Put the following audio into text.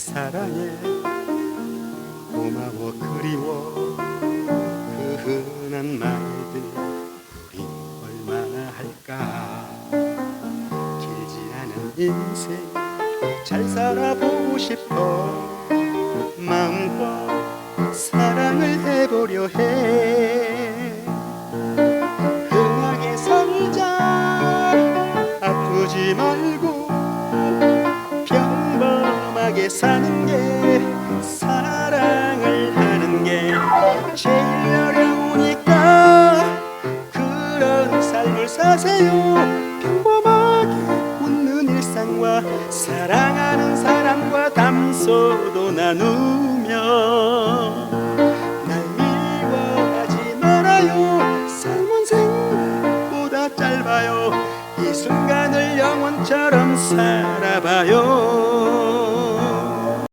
사랑해. 고마워 그리워. 그 흔한 말들 우린 얼마나 할까? 길지 않은 인생 잘 살아보고 싶어. 마음껏 사랑을 해보려 해. 흔하게 살자. 아프지 말고 사는 게 사랑을 하는 게 제일 어려우니까 그런 삶을 사세요. 평범하게 웃는 일상과 사랑하는 사람과 담소도 나누며 날 미워하지 말아요. 삶은 생각보다 짧아요. 이 순간을 영원처럼 살아봐요